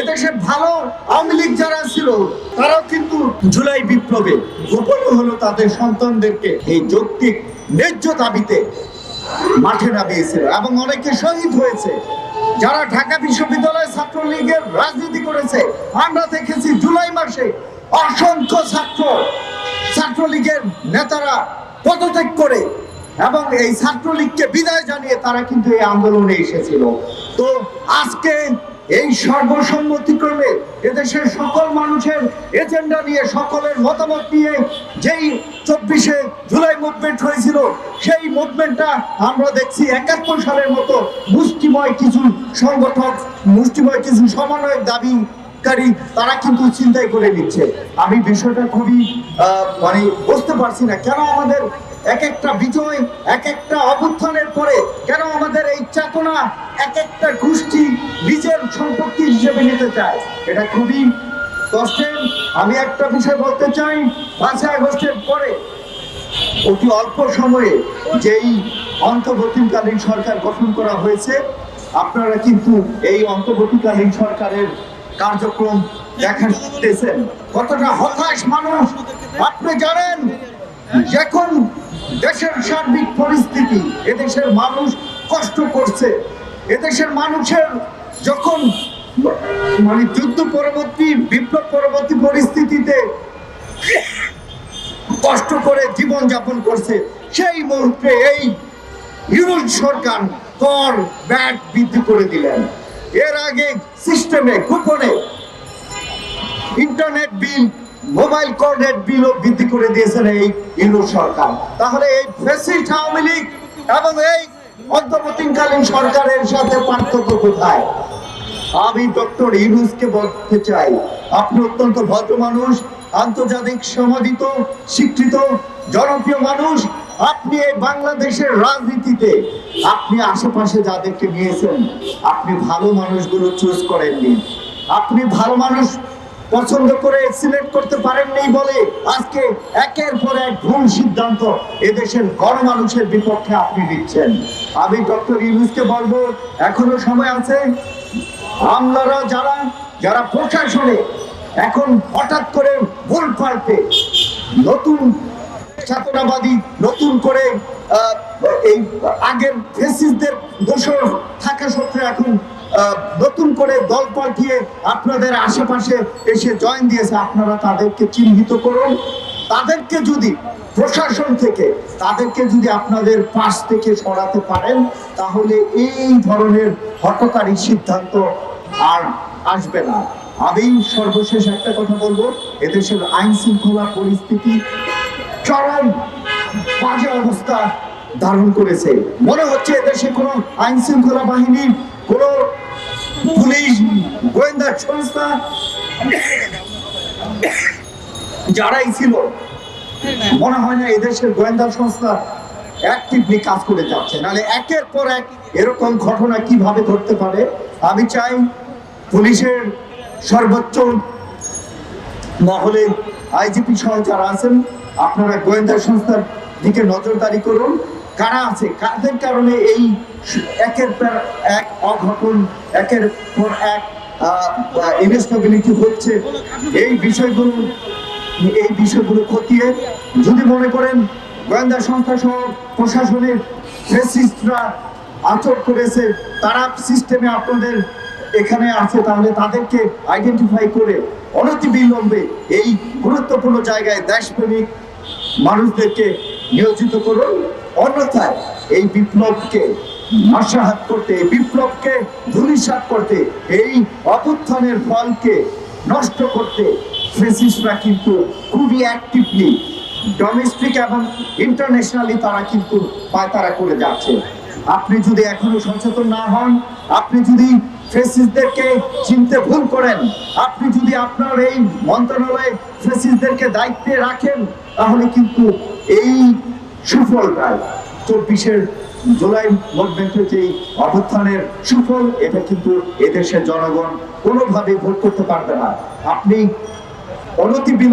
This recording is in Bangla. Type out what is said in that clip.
এদেশে ভালো আওয়ামী লীগ যারা ছিল, তারাও কিন্তু জুলাই বিপ্লবে হলো তাদের সন্তানদেরকে এই যৌক্তিক, ন্যায্য দাবিতে মাঠে নামিয়েছিল এবং অনেকে শহীদ হয়েছে। যারা ঢাকা বিশ্ববিদ্যালয় ছাত্রলীগের রাজনীতি করেছে, আমরা দেখেছি জুলাই মাসে অসংখ্য ছাত্র, ছাত্রলীগের নেতারা পদত্যাগ করে এবং এই ছাত্রলীগকে বিদায় জানিয়ে তারা কিন্তু এই আন্দোলনে এসেছিল। তো আজকে এই সর্বসম্মতিক্রমে এদেশের সকল মানুষের এজেন্ডা নিয়ে, সকলের মতামত নিয়ে যেই চব্বিশে জুলাই মুভমেন্ট হয়েছিল, সেই মুভমেন্টটা আমরা দেখছি একাত্তর সালের মতো মুষ্টিময় কিছু সংগঠক, মুষ্টিময় কিছু সমন্বয়ের দাবি কারী তারা কিন্তু চিন্তাই করে নিচ্ছে। আমি বিষয়টা খুবই মানে বুঝতে পারছি না, কেন আমাদের এক একটা বিজয়, এক একটা অভ্যুত্থানের পরে কেন আমাদের চেতনা এক একটা গোষ্ঠী নিজের সম্পত্তি হিসেবে নিতে চায়। এটা খুবই কষ্টের। আমি একটা বিষয় বলতে চাই, পাঁচই আগস্টের পরে, অতি অল্প সময়ে যেই অন্তর্বর্তীকালীন সরকার গঠন করা হয়েছে, আপনারা কিন্তু এই অন্তর্বর্তীকালীন সরকারের কার্যক্রম দেখাতেছেন কতটা হতাশ মানুষ, আপনি জানেন, এখন দেশের সার্বিক পরিস্থিতি, এদেশের মানুষ কষ্ট করছে। এদেশের মানুষের যখন মানে যুদ্ধ পরবর্তী, বিপ্লব পরবর্তী পরিস্থিতিতে কষ্ট করে জীবন যাপন করছে, সেই মুহূর্তে এই ইউরোপ সরকার কর ব্যাট বৃদ্ধি করে দিলেন। এর আগে সিস্টেমে, কুপনে ইন্টারনেট বিল, মোবাইল কোর্ডের বিলও বৃদ্ধি করে দিয়েছেন এই ইউরোপ সরকার। তাহলে এই ফেসিস্ট আওয়ামী লীগ এবং এই অন্তর্বর্তীকালীন সরকারের সাথে পার্থক্য কোথায়? আমি ডক্টর ইউনুসকে বলতে চাই, আপনি অত্যন্ত ভদ্র মানুষ, আন্তর্জাতিক সমাদিত স্বীকৃত জনপ্রিয় মানুষ, আপনি এই বাংলাদেশের রাজনীতিতে, আপনি আশেপাশে যাদেরকে নিয়েছেন, আপনি ভালো মানুষগুলো চুজ করেননি। আপনি ভালো মানুষ পছন্দ করে সিলেক্ট করতে পারেননি বলে আজকে একের পর এক ভুল সিদ্ধান্ত এদেশের গণমানুষের বিপক্ষে আপনি দিচ্ছেন। আমি ডক্টর ইউনুসকে বলব, এখনও সময় আছে। আমলারা যারা যারা প্রশাসনে এখন হঠাৎ করে ভুল পাল্টে নতুন চেতনাবাদী নতুন করে এই আগের ফেসিসদের দোষর থাকা সত্ত্বেও এখন নতুন করে দল পাল্টিয়ে আপনাদের আশেপাশে এসে জয়েন দিয়েছে। আপনারা তাদেরকে চিহ্নিত করুন। তাদেরকে যদি প্রশাসন থেকে, তাদেরকে যদি আপনাদের পাশ থেকে সরাতে পারেন, তাহলে এই ধরনের হটকারী সিদ্ধান্ত আর আসবে না। আমি সর্বশেষ একটা কথা বলব, এদেশের আইন শৃঙ্খলা পরিস্থিতি চরম বাজে অবস্থা। ধারণ করেছে। মনে হচ্ছে এদেশে কোনো আইন শৃঙ্খলা বাহিনীর কোনো পুলিশ, গোয়েন্দা সংস্থা যারাই ছিল, মনে হয় না এদেশের গোয়েন্দা সংস্থা অ্যাক্টিভলি কাজ করে যাচ্ছে। নাহলে একের পর এক এরকম ঘটনা কীভাবে ঘটতে পারে? আমি চাই পুলিশের সর্বোচ্চ মহলে আইজিপি সহ যারা আছেন, আপনারা গোয়েন্দা সংস্থার দিকে নজরদারি করুন। কারা আছে? কাদের কারণে এই একের পর এক অঘটন, একের পর এক ইনস্টেবিলিটি হচ্ছে? এই বিষয়গুলো এই বিষয়গুলো খতিয়ে যদি মনে করেন, গোয়েন্দা সংস্থা সহ প্রশাসনের ফেসিস্টরা আচর করেছে, তারা সিস্টেমে আপনাদের এখানে আছে, তাহলে তাদেরকে আইডেন্টিফাই করে অনতি বিলম্বে এই গুরুত্বপূর্ণ জায়গায় দেশপ্রেমিক মানুষদেরকে নিয়োজিত করুন। অন্যথায় এই বিপ্লবকে নস্যাৎ করতে, এই বিপ্লবকে ধূলিসাৎ করতে, এই অভ্যুত্থানের ফলকে নষ্ট করতে ফেসিসরা কিন্তু খুবই অ্যাক্টিভলি ডোমেস্টিক এবং ইন্টারন্যাশনালি তারা কিন্তু পায়তারা করে যাচ্ছে। আপনি যদি এখনও সচেতন না হন, আপনি যদি ফেসিসদেরকে চিনতে ভুল করেন, আপনি যদি আপনার এই মন্ত্রণালয়ে ফেসিসদেরকে দায়িত্বে রাখেন, তাহলে কিন্তু এই সুফলটাই চব্বিশের জুলাই মুভমেন্টের যে অভ্যুত্থানের সুফল, এটা কিন্তু এদেশের জনগণ কোনোভাবে ভোট করতে পারবে না। আপনি অনতি বিলম্বে